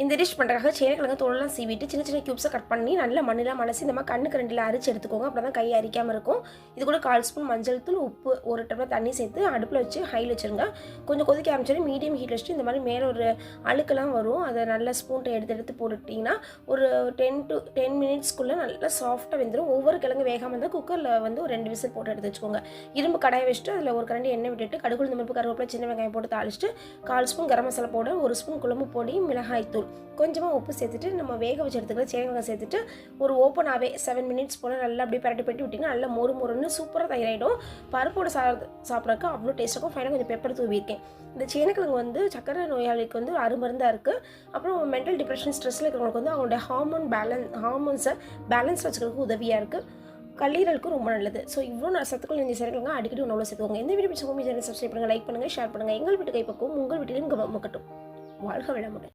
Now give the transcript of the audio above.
இந்த டிஷ் பண்ணுறதுக்காக சேனக்கிழங்கு தோலெல்லாம் சீவிட்டு சின்ன சின்ன க்யூப்ஸை கட் பண்ணி நல்லா மண்ணில் மனசு இந்த மாதிரி கண்ணுக்கு ரெண்டில் அரிச்சு எடுத்துக்கோங்க. அப்புறம் தான் கை அரிக்காமல் இருக்கும். இது கூட கால் ஸ்பூன் மஞ்சள் தூள் உப்பு ஒரு டம்ளர் தண்ணி சேர்த்து அடுப்பில் வச்சு ஹையில் வச்சுருங்க. கொஞ்சம் கொதிக்க ஆரம்பிச்சோடனே மீடியம் ஹீட் வச்சுட்டு இந்த மாதிரி மேலே ஒரு அழுக்கெல்லாம் வரும். அதை நல்ல ஸ்பூன்ட்டை எடுத்து எடுத்து போட்டுட்டிங்கன்னா ஒரு டென் டு டென் மினிட்ஸ்க்குள்ளே நல்லா சாஃப்டாக வெந்துடும் ஒவ்வொரு கிழங்கு வேகாமல் இருந்தால் குக்கரில் வந்து ஒரு ரெண்டு விசில் போட்டு எடுத்து வச்சுக்கோங்க. இரும்பு கடாயை வச்சுட்டு அதில் ஒரு கரண்டி எண்ணெய் விட்டுட்டு கடுகு உளுந்து பருப்பு கருவேப்பிலை சின்ன வெங்காயம் போட்டு தாளிச்சிட்டு கால் ஸ்பூன் கரம் மசாலா பவுடர் ஒரு ஸ்பூன் குழம்பு பொடி மிளகாய் தூள் கொஞ்சமாக உப்பு சேர்த்துட்டு நம்ம வேக வச்சு எடுத்துக்கிற சேனங்க சேர்த்துட்டு ஒரு ஓப்பனாகவே செவன் மினிட்ஸ் போல் நல்லா அப்படியே பரட்டி பெட்டி விட்டிங்கன்னா நல்லா மொறு மொறுன்னு சூப்பராக தயாராகிடும் பருப்போட சா சாப்பிட்றதுக்கு அவ்வளோ டேஸ்ட்டாகும் ஃபைனாக கொஞ்சம் பெப்பர் தூவியிருக்கேன். இந்த சேனக்கிழங்கு வந்து சக்கரை நோயாளிக்கு வந்து அருமருந்தாக இருக்குது அப்புறம் மென்டல் டிப்ரெஷன் ஸ்ட்ரெஸ்ஸில் இருக்கிறவங்களுக்கு வந்து அவங்களோட ஹார்மோன் பேலன்ஸ் ஹார்மோன்ஸை பேலன்ஸ் வச்சுக்கிறதுக்கு உதவியாக இருக்குது கல்லீரலுக்கு ரொம்ப நல்லது. ஸோ இவ்வளோ சத்துக்கள் இந்த சேர்க்கலாம் அடிக்கடி உணவு சேர்த்துக்கோங்க. எந்த வீடியோ பிடிச்ச சேனல் சப்ஸ்கிரைப் பண்ணுங்கள் லைக் பண்ணுங்கள் ஷேர் பண்ணுங்கள் எங்கள் வீட்டு கைப்பக்கும் உங்கள் வீட்டிலும் கவனம் மக்கட்டும் வாழ்க வளமுடன்.